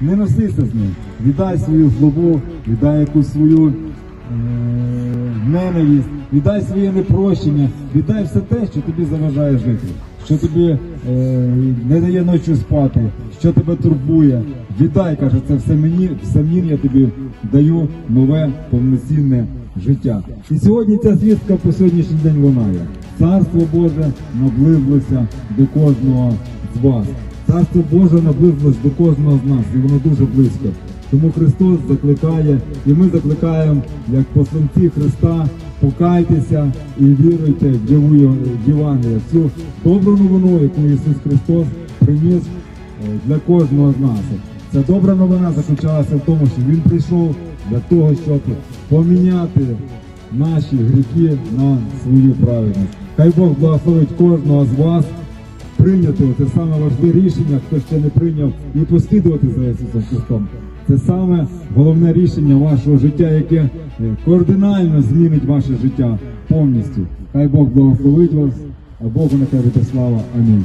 Не носися з ним. Віддай свою злобу, віддай якусь свою е, ненависть, віддай своє непрощення, віддай все те, що тобі заважає жити, що тобі е, не дає ночі спати, що тебе турбує. Віддай, каже, це все мені, взамін я тобі даю нове повноцінне життя. І сьогодні ця звістка по сьогоднішній день лунає. Царство Боже наблизилося до кожного з вас. Царство Боже наблизилось до кожного з нас, і воно дуже близько. Тому Христос закликає, і ми закликаємо, як посланці Христа, покайтеся і віруйте в Євангелія, в цю добру новину, яку Ісус Христос приніс е, для кожного з нас. Ця добра новина заключалася в тому, що Він прийшов для того, щоб поміняти наші гріхи на свою праведність. Хай Бог благословить кожного з вас прийняти це саме важливе рішення, хто ще не прийняв, і послідувати за Ісусом Христом. Це саме головне рішення вашого життя, яке е, кардинально змінить ваше життя повністю. Хай Бог благословить вас, а Богу нехай буде слава. Амінь.